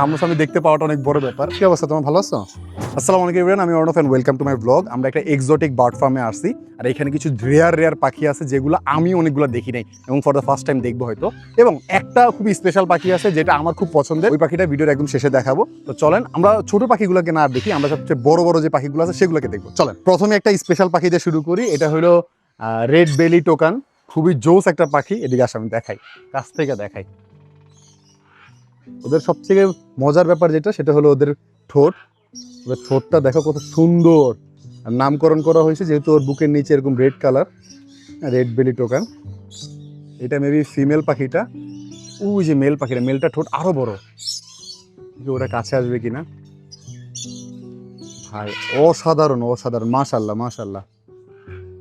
সামনাসামনি দেখতে পাওয়াটা অনেক বড় ব্যাপার। কি অবস্থা? তোমার ভালো আছো? আসসালামু আলাইকুম এভরিওয়ান আমি Arnab and welcome to my blog আমরা একটা এক্সোটিক বার্ড ফার্মে আসছি আর এখানে কিছু রেয়ার রেয়ার পাখি আছে যেগুলো আমি অনেকগুলো দেখি নাই এবং ফর দ্য ফার্স্ট টাইম দেখব হয়তো। এবং একটা খুব স্পেশাল পাখি আছে যেটা আমার খুব পছন্দের ওই পাখিটা ভিডিওর একদম শেষে দেখাবো। তো চলেন আমরা ছোট পাখিগুলোকে না দেখি আমরা সবচেয়ে বড় বড় যে পাখিগুলো আছে সেগুলোকে দেখব। চলেন প্রথমে একটা স্পেশাল পাখি দিয়ে শুরু করি এটা হলো রেড বেলি টোকান খুবই জোস একটা পাখি এদিকে আসে আমি দেখাই কাছ থেকে দেখাই। ওদের সবথেকে মজার ব্যাপার যেটা, সেটা হলো ওদের ঠোঁট। ওদের ঠোঁটটা দেখো কত সুন্দর। আর নামকরণ করা হয়েছে, যেহেতু ওর বুকের নিচে এরকম রেড কালার, রেড বেলি টোকান। এটা মেবি ফিমেল পাখিটা। ওই যে মেল পাখিটা মেলটা ঠোঁট আরও বড়। যে ওরা কাছে আসবে কি না ভাই, অসাধারণ অসাধারণ। মাশাল্লাহ মাশাল্লাহ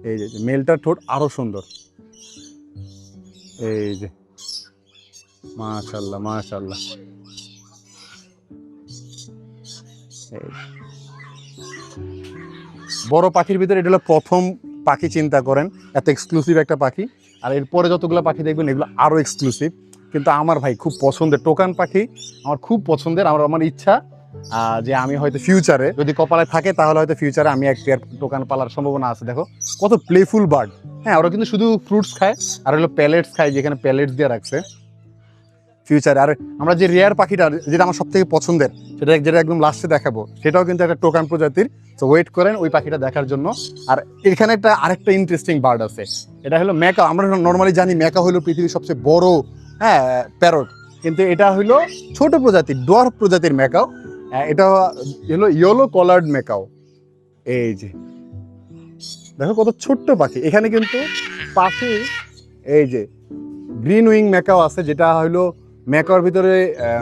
এই যে মেলটার ঠোঁট আরও সুন্দর। এই যে মাশাল্লাহ মাশাল্লাহ। বড় পাখির ভিতরে এটা হলো প্রথম পাখি চিন্তা করেন, এত এক্সক্লুসিভ একটা পাখি। আর এরপরে যতগুলো পাখি দেখবেন, এগুলো আরও এক্সক্লুসিভ কিন্তু আমার ভাই খুব পছন্দের টোকান পাখি, আমার খুব পছন্দের, আমার আমার ইচ্ছা যে আমি হয়তো ফিউচারে যদি কপালে থাকে, তাহলে হয়তো ফিউচারে আমি একটা টোকান পালার সম্ভাবনা আছে, দেখো। কত প্লেফুল বার্ড হ্যাঁ ওরা কিন্তু শুধু ফ্রুটস খায়, আর হলো প্যালেটস খায়, যেখানে প্যালেটস দিয়ে রাখছে। ফিউচারে আর আমরা যে রেয়ার পাখিটা যেটা আমার সব থেকে পছন্দের সেটা যেটা একদম লাস্টে দেখাবো সেটাও কিন্তু একটা টোকান প্রজাতির। তো ওয়েট করেন ওই পাখিটা দেখার জন্য। আর এখানে একটা আরেকটা ইন্টারেস্টিং বার্ড আছে। এটা হলো ম্যাকা। আমরা নর্মালি জানি ম্যাকা হলো পৃথিবীর সবচেয়ে বড় হ্যাঁ প্যারট কিন্তু এটা হলো ছোট প্রজাতির ডোয়ার্ফ প্রজাতির ম্যাকাও। আহ, এটা হলো ইয়েলো কলার্ড ম্যাকাও। এই যে। দেখো কত ছোট্ট পাখি। এখানে কিন্তু পাখি এই যে গ্রিন উইং ম্যাকাও আছে যেটা হলো মেকাওর ভিতরে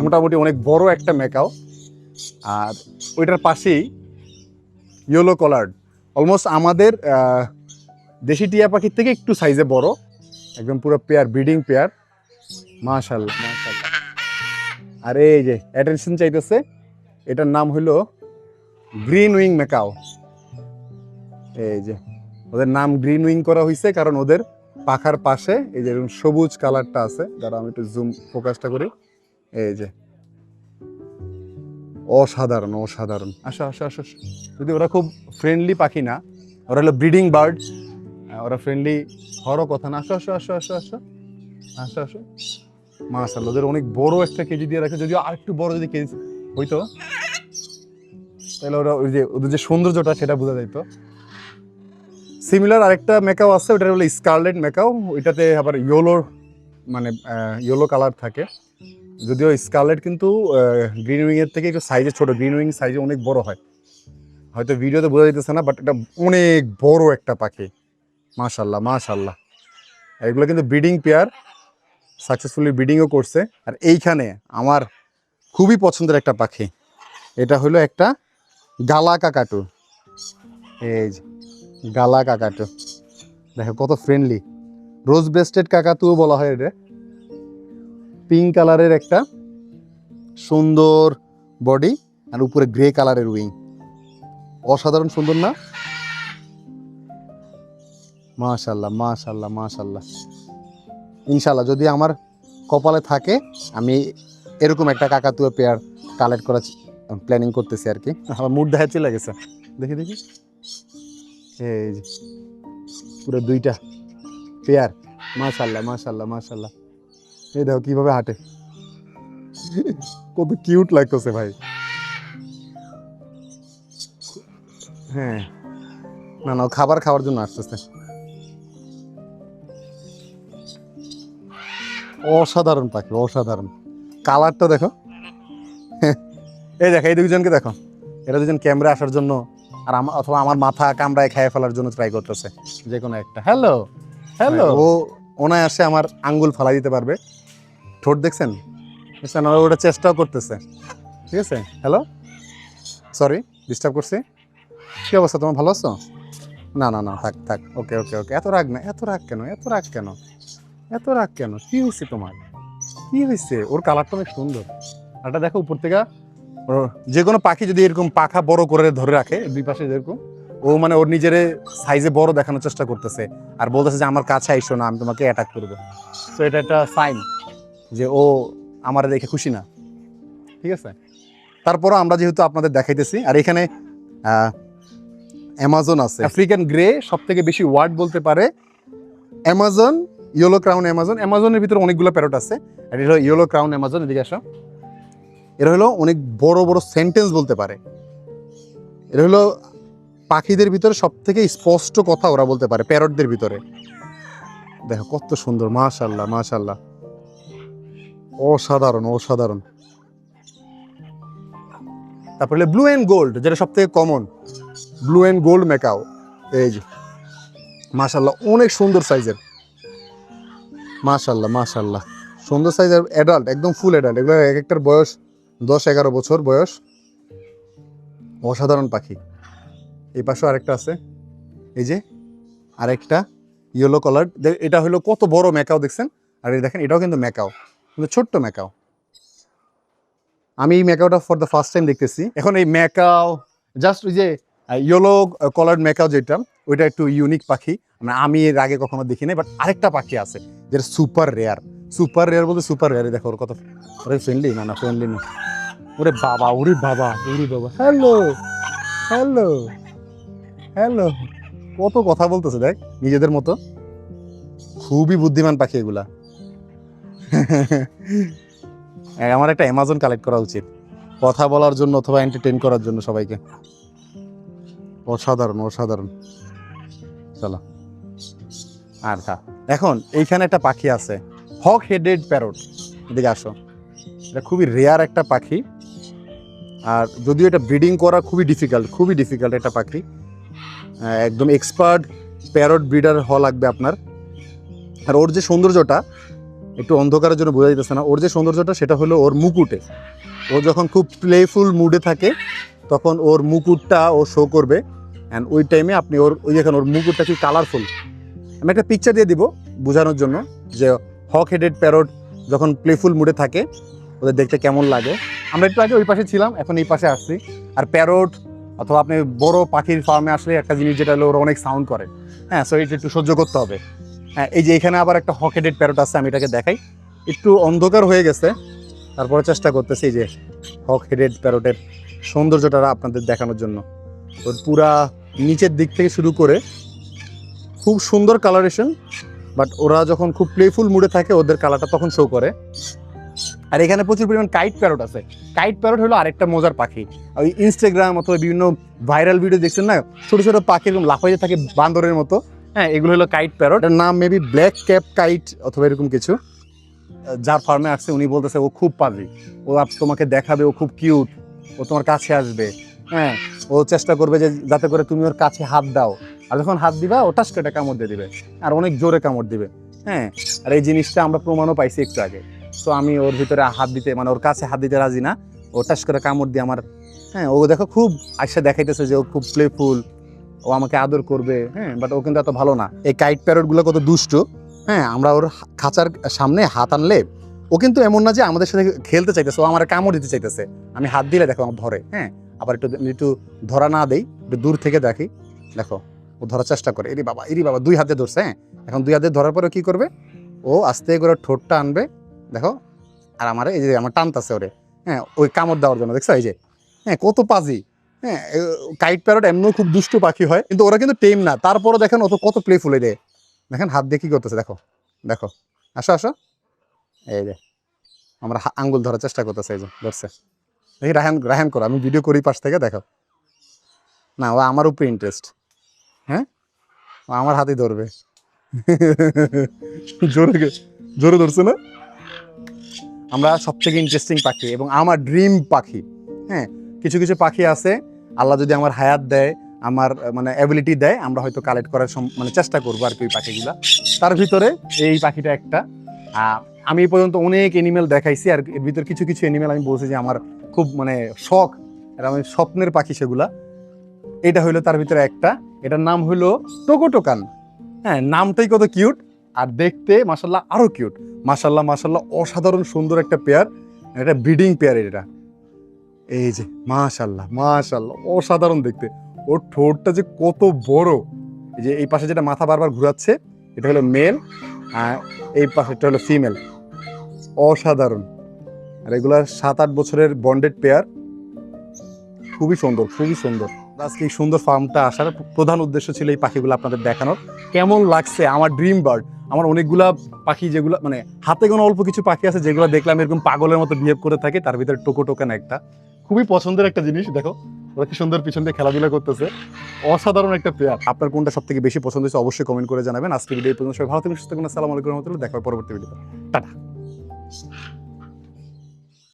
মোটামুটি অনেক বড় একটা মেকাও আর ওইটার পাশেই ইয়েলো কলার্ড অলমোস্ট আমাদের দেশি টিয়া পাখির থেকে একটু সাইজে বড়। একদম পুরো পেয়ার ব্রিডিং পেয়ার মাশাল্লাহ মাশাল্লাহ আর এই যে অ্যাটেনশন চাইতেছে, এটার নাম হলো গ্রিন উইং মেকাও এই যে, ওদের নাম গ্রিন উইং করা হয়েছে কারণ ওদের পাখার পাশে, এই যে এরকম সবুজ কালারটা আছে যারা আমি একটু জুম ফোকাসটা করি। এই যে, অসাধারণ অসাধারণ। আসো আসো আসো। যদি ওরা খুব ফ্রেন্ডলি পাখি না, ওরা হলো ব্রিডিং বার্ড ওরা ফ্রেন্ডলি হওয়ারও কথা না। আসো আসো আসো আসো আসো। আসো আসো। মাশাল্লাহ ওদের অনেক বড় একটা কেজি দিয়ে রাখে, যদিও আর একটু বড় যদি কেজি হইতো, তাহলে ওরা ওই যে, ওদের যে সৌন্দর্যটা, সেটা বোঝা যাইতো। সিমিলার আরেকটা মেকাও আছে ওটা হলো স্কারলেট মেকাও ওইটাতে আবার ইয়েলোর মানে ইয়েলো কালার থাকে। যদিও স্কারলেট কিন্তু গ্রিন উইং এর থেকে একটু সাইজে ছোটো গ্রিন উইং সাইজে অনেক বড় হয়। হয়তো ভিডিওতে বোঝা যাইতেছে না বাট এটা অনেক বড় একটা পাখি। মাশাল্লাহ মাশাল্লাহ এগুলো কিন্তু ব্রিডিং পেয়ার সাকসেসফুলি ব্রিডিংও করছে। আর এইখানে আমার খুবই পছন্দের একটা পাখি, এটা হলো একটা গালা কাকাটু এই গালা কাকাটো। দেখো, কত ফ্রেন্ডলি রোজ ব্রেস্টেড কাকাতুও বলা হয় এটা পিঙ্ক কালারের একটা সুন্দর বডি আর উপরে গ্রে কালারের উইং অসাধারণ সুন্দর না? মাশাল্লাহ মাশাল্লাহ মাশাল্লাহ। ইনশাল্লাহ, যদি আমার কপালে থাকে, আমি এরকম একটা কাকাতুয়া পেয়ার কালেক্ট করার প্ল্যানিং করতেছি আর কি। আমার মুড দেখা চলে গেছে দেখি দেখি। এই যে, পুরো দুইটা পেয়ার। মাশাল্লাহ মাশাল্লাহ মাশাল্লাহ। এই দেখো কীভাবে হাঁটে। কত কিউট লাগতেছে ভাই। হ্যাঁ। না না, খাবার খাওয়ার জন্য আসতেছে। অসাধারণ পাখি, অসাধারণ। কালারটা দেখো। এই দেখো, এই দুজনকে দেখো। এরা দুজন ক্যামেরা আসার জন্য আর আমার অথবা আমার মাথা কামড়ায় খেয়ে ফেলার জন্য ট্রাই করতেছে যে কোনো একটা হ্যালো হ্যালো ও ওনায় আসে আমার আঙ্গুল ফালাই দিতে পারবে। ঠোঁট দেখছেন? আর ওটা চেষ্টাও করতেছে। ঠিক আছে? হ্যালো সরি ডিস্টার্ব করছি। কি অবস্থা? তোমার ভালো আছো? না না না থাক থাক। ওকে ওকে ওকে এত রাগ না এত রাগ কেন? এত রাগ কেন? এত রাগ কেন? কী হয়েছে তোমার? কী হয়েছে? ওর কালারটা অনেক সুন্দর। আরটা দেখো উপর থেকে যে কোনো পাখি যদি এরকম পাখা বড় করে ধরে রাখে দুই পাশে যেরকম, ও মানে ওর নিজের সাইজে বড় দেখানোর চেষ্টা করতেছে আর বলতেছে যে, আমার কাছে আইসো না, আমি তোমাকে অ্যাটাক করব। তো এটা একটা সাইন যে, ও আমার দেখে খুশি না। ঠিক ঠিক আছে? তারপরও আমরা যেহেতু আপনাদের দেখাইতেছি, আর এখানে অ্যামাজন আছে। আফ্রিকান গ্রে সব থেকে বেশি ওয়ার্ড বলতে পারে অ্যামাজন ইয়েলো ক্রাউন অ্যামাজন অ্যামাজনের ভিতরে অনেকগুলো প্যারট আছে। আর এটা হলো ইয়েলো ক্রাউন অ্যামাজন এদিকে আসো। এরা হলো অনেক বড় বড় সেন্টেন্স বলতে পারে। এরা হলো পাখিদের ভিতরে সব থেকে স্পষ্ট কথা ওরা বলতে পারে প্যারটদের ভিতরে। দেখো কত সুন্দর মাশাল্লাহ মাশাল্লাহ অসাধারণ অসাধারণ। তারপরে ব্লু অ্যান্ড গোল্ড যেটা সব থেকে common blue and gold macaw এই যে। মাশাল্লাহ অনেক সুন্দর সাইজের মাশাল্লাহ মাশাল্লাহ সুন্দর সাইজের অ্যাডাল্ট একদম ফুল অ্যাডাল্ট এগুলো এক একটার বয়স দশ এগারো বছর বয়স। অসাধারণ পাখি। এই পাশেও আরেকটা আছে। এই যে আরেকটা ইয়েলো কালার এটা হলো কত বড় মেকাও দেখছেন? আর এই দেখেন, এটাও কিন্তু মেকাও কিন্তু ছোট্ট মেকাও আমি এই মেকাওটা ফর দ্য ফার্স্ট টাইম দেখতেছি। এখন এই মেকাও জাস্ট ওই যে ইয়েলো কলার মেকাও যেটা, ওইটা একটু ইউনিক পাখি। মানে আমি এর আগে কখনো দেখি নাই বাট আরেকটা পাখি আছে, যেটা সুপার রেয়ার সুপার রেয়ার বলতে সুপার রেয়ার দেখো ওর কত ফ্রেন্ডলি না না ফ্রেন্ডলি না ওরে বাবা ওরে বাবা ওরে বাবা। হ্যালো হ্যালো হ্যালো কত কথা বলতেছে দেখ, নিজেদের মতো। খুবই বুদ্ধিমান পাখি এগুলা। আমার একটা অ্যামাজন কালেক্ট করা উচিত। কথা বলার জন্য অথবা এন্টারটেন করার জন্য সবাইকে। অসাধারণ অসাধারণ। চলো। আর খা। এখন, এইখানে একটা পাখি আছে হক হেডেড প্যারট এদিকে আসো। এটা খুবই রেয়ার একটা পাখি। আর যদিও এটা ব্রিডিং করা খুবই ডিফিকাল্ট খুবই ডিফিকাল্ট একটা পাখি। একদম এক্সপার্ট প্যারট ব্রিডার হওয়া লাগবে আপনার। আর ওর যে সৌন্দর্যটা, একটু অন্ধকারের জন্য বোঝা যাইতেছে না, ওর যে সৌন্দর্যটা সেটা হলো ওর মুকুটে। ও যখন খুব প্লেফুল মুডে থাকে, তখন ওর মুকুটটা ও শো করবে। অ্যান্ড ওই টাইমে আপনি ওর, ওই দেখেন ওর মুকুটটা কি কালারফুল আমি একটা পিকচার দিয়ে দিব বোঝানোর জন্য যে হক হেডেড প্যারট যখন প্লেফুল মুডে থাকে ওদের দেখতে কেমন লাগে? আমরা একটু আগে ওই পাশে ছিলাম, এখন এই পাশে আসছি। আর প্যারট অথবা আপনি বড় পাখির ফার্মে আসলে একটা জিনিস যেটা হলো ওরা অনেক সাউন্ড করে। হ্যাঁ সো এটা একটু সহ্য করতে হবে। হ্যাঁ এই যে এখানে আবার একটা হক হেডেড প্যারট আছে, আমি এটাকে দেখাই। একটু অন্ধকার হয়ে গেছে, তারপরে চেষ্টা করতেছি যে হক হেডেড প্যারটের সৌন্দর্যটা আপনাদের দেখানোর জন্য। ওর পুরা নিচের দিক থেকে শুরু করে খুব সুন্দর কালারেশন বাট ওরা যখন খুব প্লেফুল মুডে থাকে, ওদের কালারটা তখন শো করে। আর এখানে প্রচুর পরিমাণ কাইট প্যারট আছে। কাইট প্যারট হলো আরেকটা মজার পাখি। ওই ইনস্টাগ্রাম অথবা বিভিন্ন ভাইরাল ভিডিও দেখছেন না? ছোটো ছোটো পাখি এরকম লাফাইতে থাকে বান্দরের মতো। হ্যাঁ এগুলো হলো কাইট প্যারট নাম মেবি ব্ল্যাক ক্যাপ কাইট অথবা এরকম কিছু। যার ফার্মে আসছে উনি বলতেছে, ও খুব পাজি ও তোমাকে দেখাবে, ও খুব কিউট ও তোমার কাছে আসবে। হ্যাঁ ও চেষ্টা করবে যে যাতে করে তুমি ওর কাছে হাত দাও। আর যখন হাত দিবা, ও টাস কামড় দিয়ে দিবে। আর অনেক জোরে কামড় দিবে। হ্যাঁ আর এই জিনিসটা আমরা প্রমাণও পাইছি একটু আগে। তো আমি ওর ভিতরে হাত দিতে মানে ওর কাছে হাত দিতে রাজি না। ও টাস করে কামড় দিয়ে আমার হ্যাঁ ও দেখো খুব আশা দেখাইতেছে যে ও খুব প্লেফুল ও আমাকে আদর করবে হ্যাঁ বাট ও কিন্তু এত ভালো না। এই কাইট প্যারটগুলো কত দুষ্ট হ্যাঁ আমরা ওর খাঁচার সামনে হাত আনলে, ও কিন্তু এমন না যে আমাদের সাথে খেলতে চাইতেছে, ও আমার কামড় দিতে চাইতেছে। আমি হাত দিলে দেখো আমার ধরে হ্যাঁ আবার একটু একটু ধরা না দেই, একটু দূর থেকে দেখি, দেখো, ও ধরার চেষ্টা করে। এরি বাবা এরি বাবা, দুই হাতে ধরছে হ্যাঁ এখন দুই হাতে ধরার পরে কি করবে? ও আস্তে করে ঠোঁটটা আনবে দেখো, আর আমার এই যে আমার টানতাছে ওরে। হ্যাঁ ওই কামড় দেওয়ার জন্য, দেখছ এই যে? হ্যাঁ কত পাজি। হ্যাঁ কাইট প্যারট এমনিও খুব দুষ্টু পাখি হয়, কিন্তু ওরা কিন্তু টেম না। তারপরও দেখেন ও তো কত প্লেফুল রে দেখেন হাত দিয়ে কী করতেছে, দেখো দেখো। আসো আসো। এই যে, আমরা আঙ্গুল ধরার চেষ্টা করতেছে, এই যে, ধরছে। দেখি, রাহান রাহান করো, আমি ভিডিও করি পাশ থেকে, দেখো। না, ও আমার উপরে ইন্টারেস্ট হ্যাঁ? ও আমার হাতেই ধরবে। জোরে জোরে ধরছে না? আমরা সব থেকে ইন্টারেস্টিং পাখি এবং আমার ড্রিম পাখি। হ্যাঁ কিছু কিছু পাখি আছে, আল্লাহ যদি আমার হায়াত দেয়, আমার মানে অ্যাবিলিটি দেয়, আমরা হয়তো কালেক্ট করার মানে চেষ্টা করব আর কি ওই পাখিগুলা। তার ভিতরে এই পাখিটা একটা। আমি এই পর্যন্ত অনেক এনিমেল দেখাইছি আর এর ভিতর কিছু কিছু এনিমেল আমি বলছি যে আমার খুব মানে শখ, আর আমি স্বপ্নের পাখি সেগুলা। এটা হইল তার ভিতরে একটা। এটার নাম হইল টোকোটোকান। হ্যাঁ নামটাই কত কিউট আর দেখতে মাসাল্লাহ আরও কিউট মাসাল্লাহ মাসাল্লাহ অসাধারণ সুন্দর একটা পেয়ার এটা ব্রিডিং পেয়ার এটা। এই যে মাশাল্লাহ মাশাল্লাহ অসাধারণ দেখতে। ওর ঠোঁটটা যে কত বড়। এই যে, এই পাশে যেটা মাথা বারবার ঘুরাচ্ছে, এটা হলো মেল আর এই পাশেরটা হলো ফিমেল অসাধারণ। আর এগুলার সাত আট বছরের বন্ডেড পেয়ার। খুবই সুন্দর খুবই সুন্দর। আজকে এই সুন্দর ফার্মটা আসার প্রধান উদ্দেশ্য ছিল এই পাখিগুলো আপনাদের দেখানোর। কেমন লাগছে আমার ড্রিম বার্ড আমার অনেকগুলা পাখি যেগুলো মানে হাতে কোনো অল্প কিছু পাখি আছে যেগুলো দেখলাম এরকম পাগলের মতো বিহেভ করে থাকে, তার ভিতরে টোকো টোকেন একটা। খুবই পছন্দের একটা জিনিস, দেখো, ওরা কি সুন্দর পিছন দিয়ে খেলাধুলা করতেছে। অসাধারণ একটা প্লেয়ার আপনার কোনটা সব থেকে বেশি পছন্দ হয়েছে অবশ্যই কমেন্ট করে জানাবেন। আজকে ভিডিও পর্যন্ত, সবাই ভালো থাকবেন, সুস্থ থাকুন আসসালামু আলাইকুম রহমতুল্লাহ দেখার পরবর্তী ভিডিও টাটা।